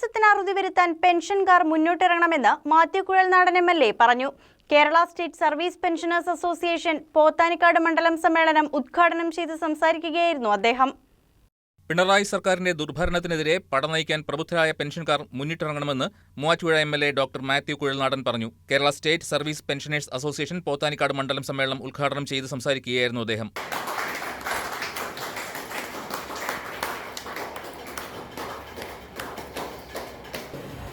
ഫെഡറലിസത്തിന് അറുതി വരുത്താൻ പെൻഷൻകാർ മുന്നോട്ടിറങ്ങണമെന്ന് Mathew Kuzhalnadan M L A പറഞ്ഞു. Kerala state service pensioners association Pothanikkad മണ്ഡലം സമ്മേളനം ഉദ്ഘാടനം ചെയ്ത് സംസാരിക്കുകയായിരുന്നു അദ്ദേഹം. പിണറായി സർക്കാരിന്റെ ദുർഭരണത്തിനെതിരെ പടനയിക്കാൻ പ്രബുദ്ധരായ പെൻഷൻകാർ മുന്നിട്ടിറങ്ങണമെന്ന് Muvattupuzha M L A doctor Mathew Kuzhalnadan പറഞ്ഞു. Kerala state service pensioners association Pothanicad മണ്ഡലം സമ്മേളനം ഉദ്ഘാടനം ചെയ്ത് സംസാരിക്കുകയായിരുന്നു അദ്ദേഹം.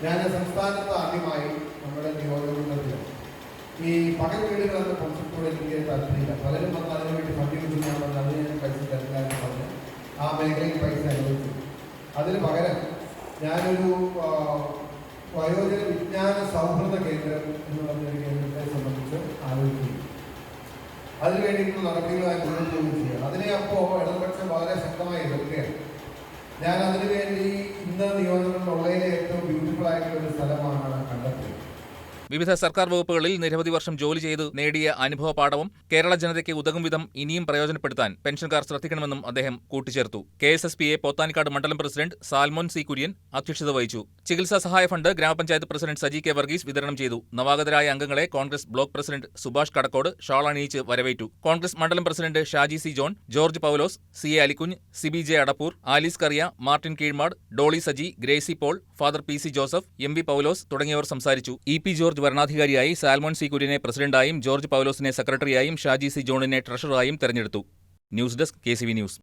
ഞാൻ സംസ്ഥാനത്ത് ആദ്യമായി നമ്മുടെ നിയോജകമണ്ഡലത്തിൽ ഈ പകൽ വീടുകളെന്ന കോൺസെപ്റ്റോട് എനിക്ക് താല്പര്യമില്ല. പലരും വന്ന് അതിനു വേണ്ടി ഞാൻ പറഞ്ഞു അതിന് ഞാൻ പൈസ തരുന്നതായിട്ട് പറഞ്ഞ്. ആ മേഖലയിൽ പൈസ അനുവദിച്ചു. അതിന് പകരം ഞാനൊരു വയോജന വിജ്ഞാന സൗഹൃദ കേന്ദ്രം എന്ന് പറഞ്ഞൊരു കേന്ദ്രത്തെ സംബന്ധിച്ച് ആലോചിക്കുന്നു. അതിനു വേണ്ടിയിട്ടുള്ള നടപടികളായി മുന്നോട്ട് ചെയ്യുക. അതിനെ അപ്പോൾ ഇടതുപക്ഷം വളരെ ശക്തമായി എതിർക്കുകയാണ്. ഞാൻ അതിനുവേണ്ടി ഇന്ന് നിയോജകങ്ങളിലുള്ളതിലെ ഏറ്റവും വിവിധ സർക്കാർ വകുപ്പുകളിൽ നിരവധി വർഷം ജോലി ചെയ്ത് നേടിയ അനുഭവ പാഠവും കേരള ജനതയ്ക്ക് ഉതകും വിധം ഇനിയും പ്രയോജനപ്പെടുത്താൻ പെൻഷൻകാർ ശ്രദ്ധിക്കണമെന്നും അദ്ദേഹം കൂട്ടിച്ചേർത്തു. കെ എസ് എസ് പോത്താനിക്കാട് മണ്ഡലം പ്രസിഡന്റ് സാൽമോൻ സി കുര്യൻ അധ്യക്ഷത വഹിച്ചു. ചികിത്സാ സഹായ ഫണ്ട് ഗ്രാമപഞ്ചായത്ത് പ്രസിഡന്റ് സജി കെ വർഗീസ് വിതരണം ചെയ്തു. നവാഗതരായ അംഗങ്ങളെ Congress block president Subhash Kadakkode shawl അണിയിച്ച് വരവേറ്റു. കോൺഗ്രസ് മണ്ഡലം president Shaji C John George Paulose C A Alikunju Siby J Adappoor Alice Kariya Martin Keezhmad Dolly Saji Gracy Paul father P C Joseph M V Paulose തുടങ്ങിയവർ സംസാരിച്ചു. E P George വരണാധികാരിയായി Salmon C. കുര്യനെ പ്രസിഡന്റായും George പൗലോസിനെ സെക്രട്ടറിയായും Shaji C. ജോണിനെ ട്രഷററായും തെരഞ്ഞെടുത്തു. News desk K news.